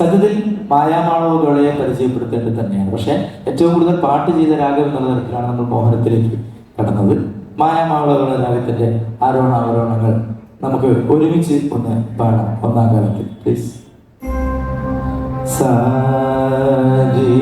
സത്യത്തിൽ മായാമാളവുകളെ പരിചയപ്പെടുത്തേണ്ടത് തന്നെയാണ്. പക്ഷെ ഏറ്റവും കൂടുതൽ പാട്ട് ചെയ്ത രാഗം എന്നുള്ള തരത്തിലാണ് നമ്മൾ മോഹനത്തിലേക്ക് കടന്നത്. മായാമാളവുകളുടെ രാഗത്തിന്റെ ആരോഹണ അവരോഹണങ്ങൾ നമുക്ക് ഒരുമിച്ച് ഒന്ന് പാടാം. ഒന്നാം കാലത്തിൽ പ്ലീസ് സാരി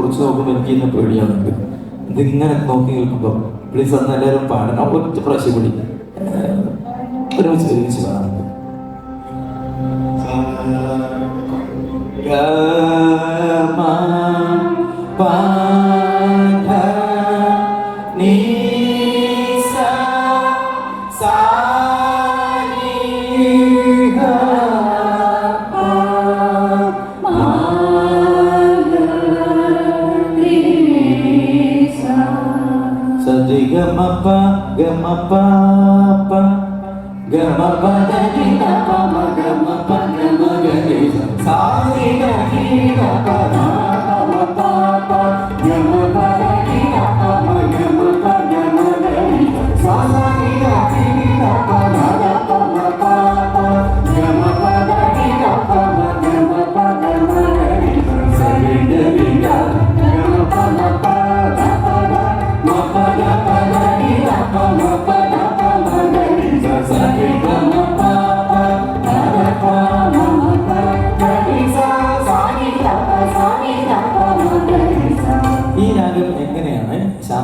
തുറച്ചു നോക്കുമ്പോൾ എനിക്ക് ഇന്ന് പേടിയാണുണ്ട് ഇതിങ്ങനെ നോക്കി നിൽക്കുമ്പോൾ പ്ലീസ് അന്ന് എല്ലാവരും പാടണം. ഒറ്റ പ്രാവശ്യം കൂടി ഒരു ഒരുമിച്ച് ഒരുമിച്ച് പാടാം apa-apa Gak apa-apa jadi apa-apa Gak apa-apa gak apa-apa Sorry gak apa-apa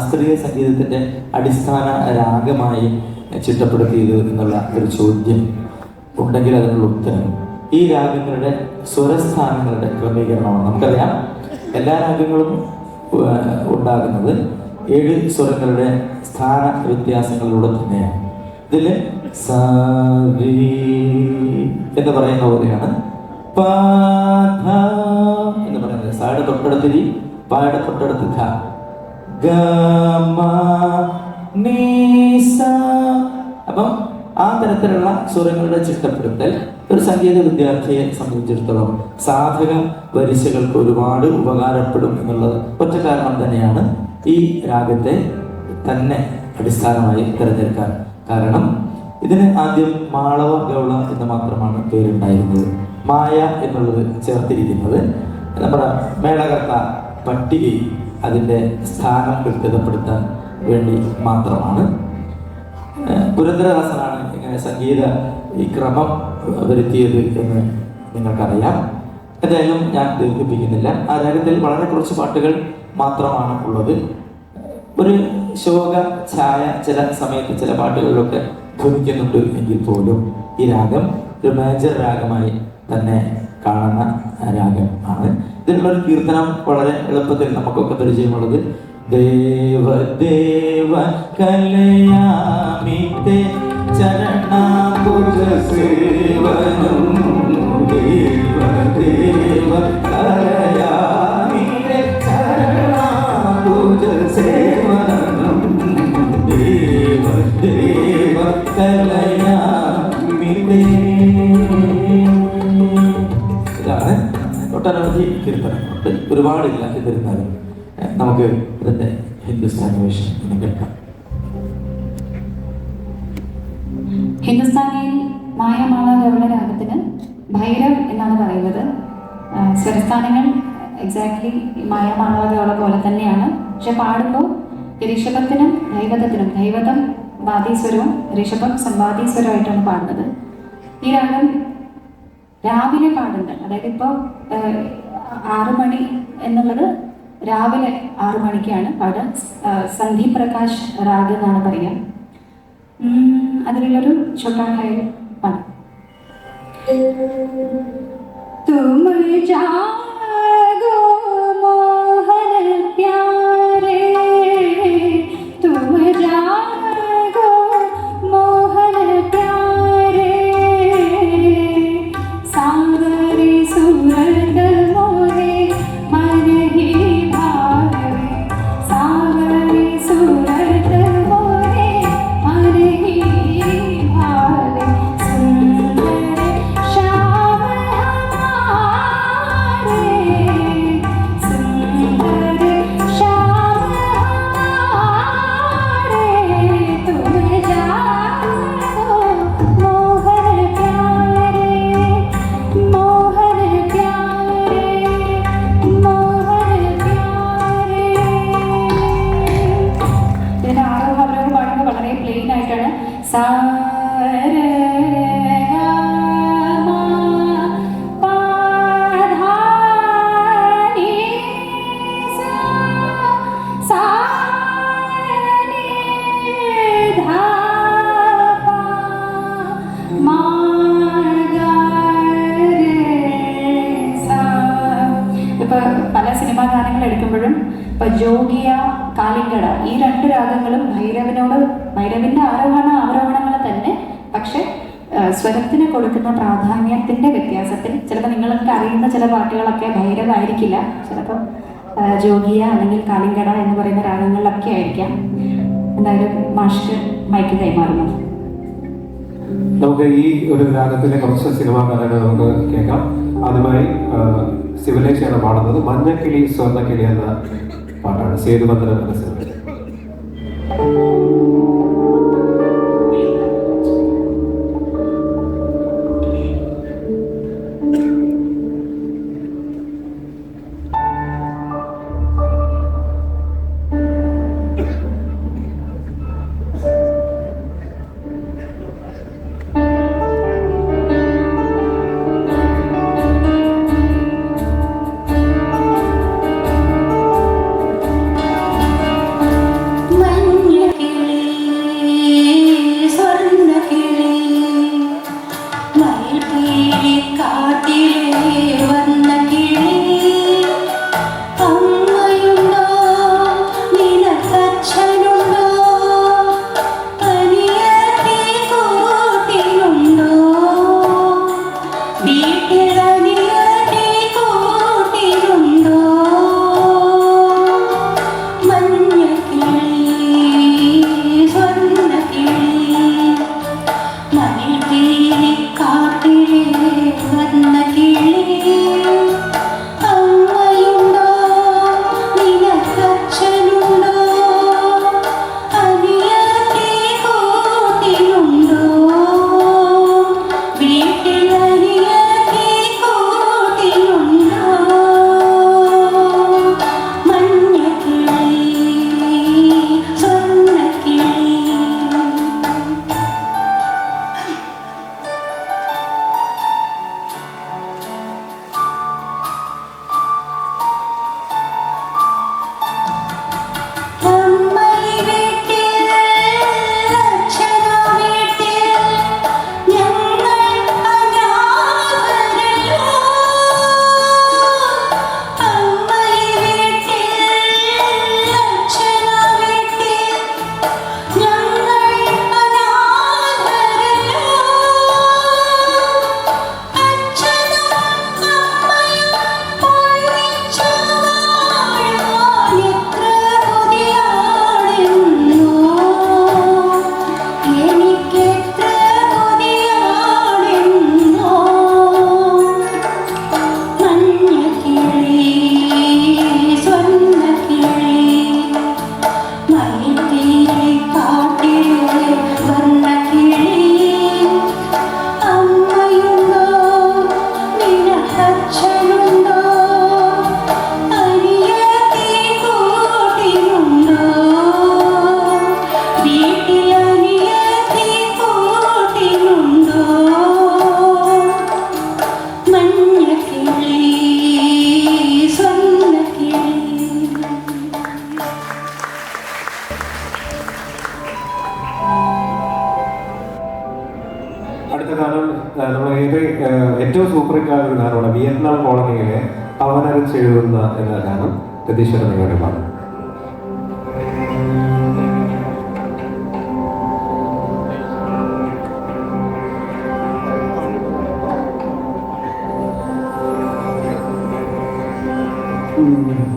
ശാസ്ത്രീയ സംഗീതത്തിന്റെ അടിസ്ഥാന രാഗമായി ചിട്ടപ്പെടുത്തിയത് എന്നുള്ള ഒരു ചോദ്യം ഉണ്ടെങ്കിൽ അതിനുള്ള ഉത്തരം ഈ രാഗങ്ങളുടെ സ്വരസ്ഥാനങ്ങളുടെ ക്രമീകരണമാണ്. നമുക്കറിയാം എല്ലാ രാഗങ്ങളും ഉണ്ടാകുന്നത് ഏഴ് സ്വരങ്ങളുടെ സ്ഥാന വ്യത്യാസങ്ങളിലൂടെ തന്നെയാണ്. ഇതിൽ എന്ന് പറയുന്ന പോലെയാണ്. പ ധ എന്ന് പറയുന്നത്. സായുടെ തൊട്ടടുത്ത് രി പായുടെ തൊട്ടടുത്ത് ധ. അപ്പം ആ തരത്തിലുള്ള സ്വരങ്ങളുടെ ചിട്ടപ്പെടുത്തൽ ഒരു സംഗീത വിദ്യാർത്ഥിയെ സംബന്ധിച്ചിടത്തോളം സാധക വരിശകൾക്ക് ഒരുപാട് ഉപകാരപ്പെടും എന്നുള്ളത് ഒറ്റ കാരണം തന്നെയാണ് ഈ രാഗത്തെ തന്നെ അടിസ്ഥാനമായി തിരഞ്ഞെടുക്കാൻ. കാരണം ഇതിന് ആദ്യം മാളവ ഗൗള എന്ന് മാത്രമാണ് പേരുണ്ടായിരുന്നത്. മായ എന്നുള്ളത് ചേർത്തിരിക്കുന്നത്. നമ്മുടെ മേളകർത്ത പട്ടികയിൽ അതിന്റെ സ്ഥാനം കൃത്യതപ്പെടുത്താൻ വേണ്ടി മാത്രമാണ്. പുരന്ദരദാസനാണ് ഇങ്ങനെ സംഗീത ഈ ക്രമം വരുത്തിയത് എന്ന് നിങ്ങൾക്കറിയാം. എന്തായാലും ഞാൻ ദീർഘിപ്പിക്കുന്നില്ല. ആ രാഗത്തിൽ വളരെ കുറച്ച് പാട്ടുകൾ മാത്രമാണ് ഉള്ളത്. ഒരു ശോക ഛായ ചില സമയത്ത് ചില പാട്ടുകളിലൊക്കെ ധ്വനിക്കുന്നുണ്ട് എങ്കിൽ പോലും ഈ രാഗം ഒരു മേജർ രാഗമായി തന്നെ കാണുന്ന രാഗം ആണ് ഇതിനുള്ള ഒരു കീർത്തനം വളരെ എളുപ്പത്തിൽ നമുക്കൊക്കെ പരിചയമുള്ളത്. ദേവദേവ ദേവ കലയാമിത്തെ ചരണാപുജ സേവനം ദേവ ഒരുപാടില്ല എന്നിരുന്നാലും നമുക്ക് ഇതിന്റെ ഹിന്ദുസ്ഥാനി വേഷം ഒന്ന് കേൾക്കാം. ഹിന്ദുസ്ഥാനിയിൽ മായമാള ഗൗള രാഗത്തിന് ഭൈരവ് എന്നാണ് പറയുന്നത്. സ്വരസ്ഥാനങ്ങൾ എക്സാക്ട്ലി മായമാള ഗൗള പോലെ തന്നെയാണ്. പക്ഷെ പാടുമ്പോൾ ഋഷഭത്തിനും ദൈവതത്തിനും ദൈവതം വാദീസ്വരവും ഋഷഭം സമ്പാദീസ്വരമായിട്ടാണ് പാടുന്നത്. ഈ രാഗം രാവിലെ പാടുന്നുണ്ട്. അതായത് ഇപ്പോൾ ആറു മണി എന്നുള്ളത് രാവിലെ ആറു മണിക്കാണ് പാട് സന്ധി പ്രകാശ് രാഗ് എന്നാണ് പറയുക. അതിലുള്ളൊരു छोटा പാടാം സിനിമാ ഗാനങ്ങൾ എടുക്കുമ്പോഴും ഇപ്പൊ ജോഗിയ കാലിങ്കട ഈ രണ്ട് രാഗങ്ങളും ഭൈരവനോട് ഭൈരവിന്റെ ആരോഹണ അവർ പക്ഷെ സ്വരത്തിന് കൊടുക്കുന്ന പ്രാധാന്യത്തിന്റെ വ്യത്യാസത്തിൽ ചിലപ്പോൾ നിങ്ങൾക്ക് അറിയുന്ന ചില പാട്ടുകളൊക്കെ ഭൈരവായിരിക്കില്ല. ചിലപ്പോൾ ജോഗിയ അല്ലെങ്കിൽ കാലിങ്കട എന്ന് പറയുന്ന രാഗങ്ങളിലൊക്കെ ആയിരിക്കാം. എന്തായാലും മാഷ് മൈക്ക് കൈമാറുന്നു. നമുക്ക് ഈ ഒരു രാഗത്തിലെ കുറച്ച് സിനിമാ കഥകൾ നമുക്ക് കേൾക്കാം. ആദ്യമായി ശിവലേശയാണ് പാടുന്നത്. മഞ്ഞക്കിളി സ്വർണക്കിളി എന്ന പാട്ടാണ്. സേതുബന്ധനം എന്ന സിനിമയിൽ ഗാനം രതീശ്വര നിങ്ങളുടെ പാടും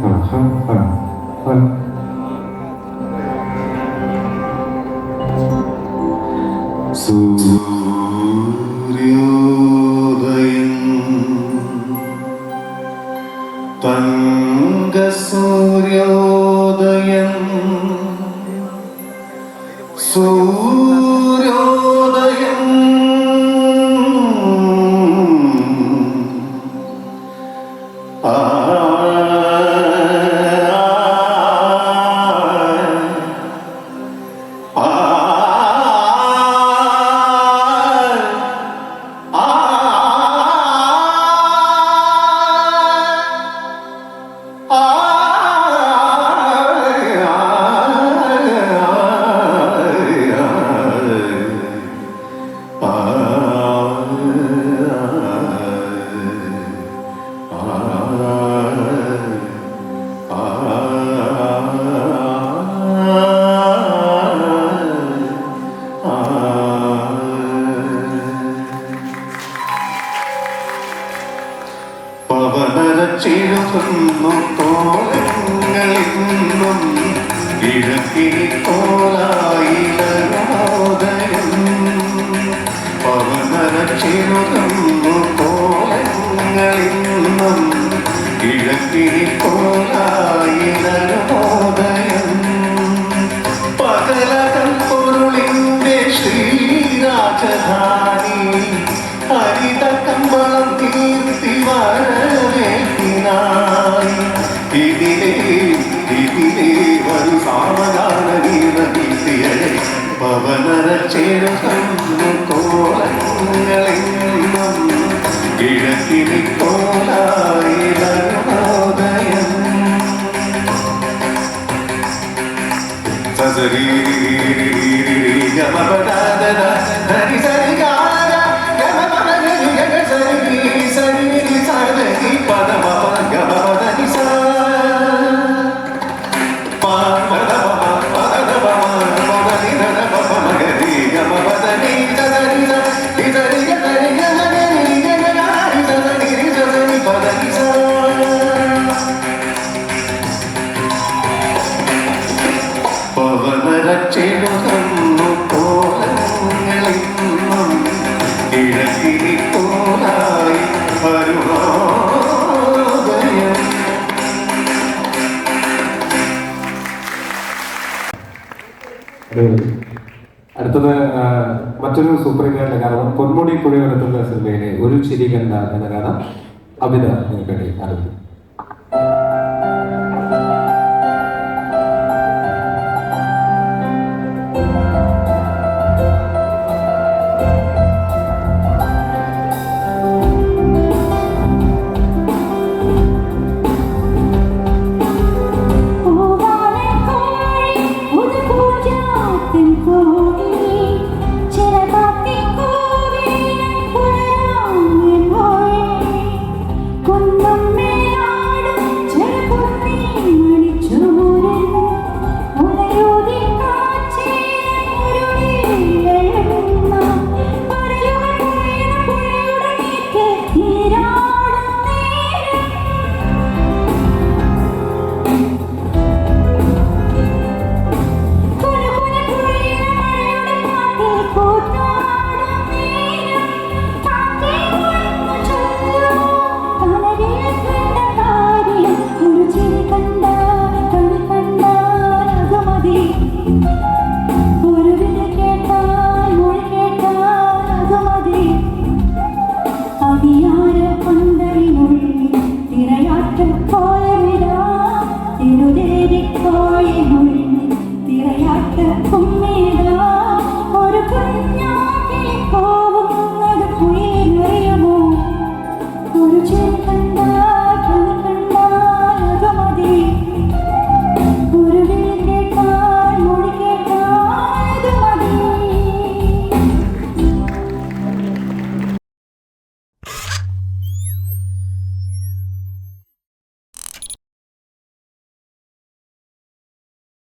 ആ, ആ, തങ്കസൂര്യോദയം സൂര്യോദയം ചേരുന്നു കോലങ്ങളിന്നും കിഴക്കിനി കോലായിലോദയം പവനര ചേരുന്നു കോലങ്ങളിന്നും കിഴക്കിനി കോലായിലോദയം പവനര ചേരുന്നു കോലങ്ങളെന്നും കിഴക്കിനി കോലായിലോദയം സസരി ഗമപദദ ഹരി സരി മറ്റൊരു സൂപ്പർ ഹിറ്റായിട്ടുള്ള ഗാനം പൊന്മുടി പുഴയോരത്തുള്ള സിനിമയിലെ ഒരു ചിരി കണ്ട എന്ന ഗാനം അമിത നിങ്ങൾക്കിടയിൽ ആരംഭിക്കും